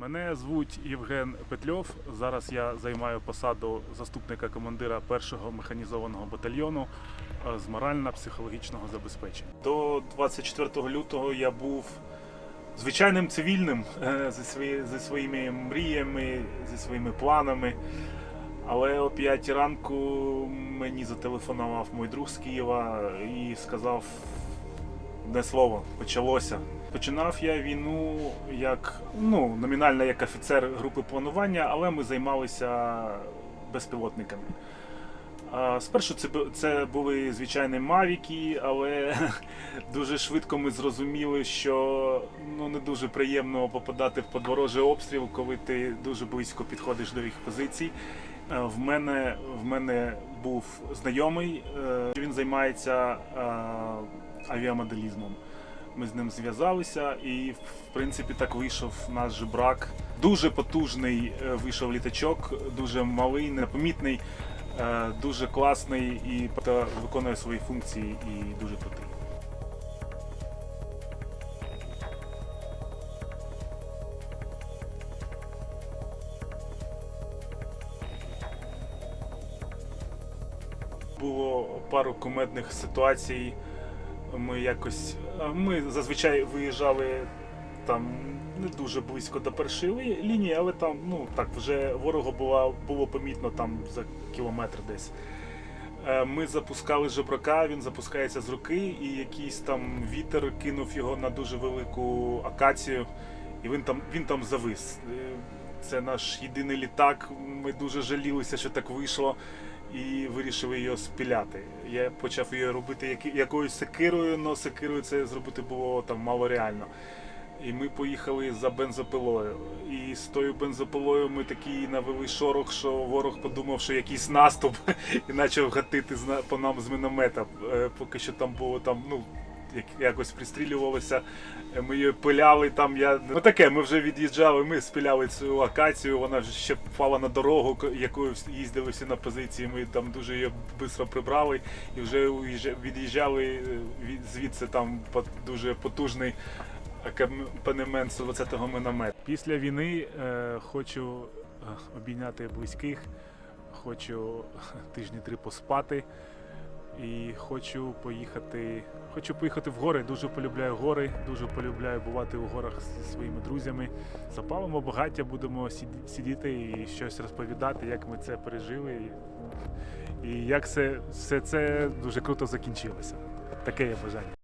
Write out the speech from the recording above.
Мене звуть Євген Петльов. Зараз я займаю посаду заступника командира першого механізованого батальйону е, з морально-психологічного забезпечення. До 24 лютого я був звичайним цивільним е, зі, свої, зі своїми мріями, зі своїми планами. Але о 5 ранку мені зателефонував мій друг з Києва і сказав одне слово, почалося. Починав я війну як ну, номінально як офіцер групи планування, але ми займалися безпілотниками. Спершу це, це були звичайні мавіки, але дуже швидко ми зрозуміли, що ну, не дуже приємно попадати в подворожий обстріл, коли ти дуже близько підходиш до їх позицій. Е, В мене, в мене був знайомий, е, він займається е, авіамоделізмом. Ми з ним зв'язалися, і в принципі так вийшов наш же брак. Дуже потужний е, вийшов літачок, дуже малий, непомітний, е, дуже класний і виконує свої функції і дуже крутий. Було пару кумедних ситуацій. Ми якось. Ми зазвичай виїжджали там не дуже близько до першої лінії, але там, ну так, вже ворога було, було помітно там за кілометр десь. Е, Ми запускали жебрака, він запускається з руки, і якийсь там вітер кинув його на дуже велику акацію, і він там, він там завис. Е, Це наш єдиний літак. Ми дуже жалілися, що так вийшло і вирішили його спіляти. Я почав її робити як- якоюсь секирою, але секирою це зробити було там мало реально. І ми поїхали за бензопилою. І з тою бензопилою ми такий навели шорох, що ворог подумав, що якийсь наступ і почав гатити по нам з міномета. Е, Поки що там було там, ну. Як- Якось пристрілювалося, Е, ми її пиляли там. Я ну таке. Ми вже від'їжджали. Ми спіляли цю акацію. Вона вже ще впала на дорогу, якою їздили всі на позиції. Ми там дуже її швидко прибрали і вже від'їжджали е, звідси. Там дуже потужний акомпанемент 120-го міномета. Після війни е, хочу е, обійняти близьких, хочу тижні три поспати. І хочу поїхати. Хочу поїхати в гори. Дуже полюбляю гори, дуже полюбляю бувати у горах зі своїми друзями. Запалимо багаття, будемо сидіти і щось розповідати, як ми це пережили. І як все, все це дуже круто закінчилося. Таке є бажання.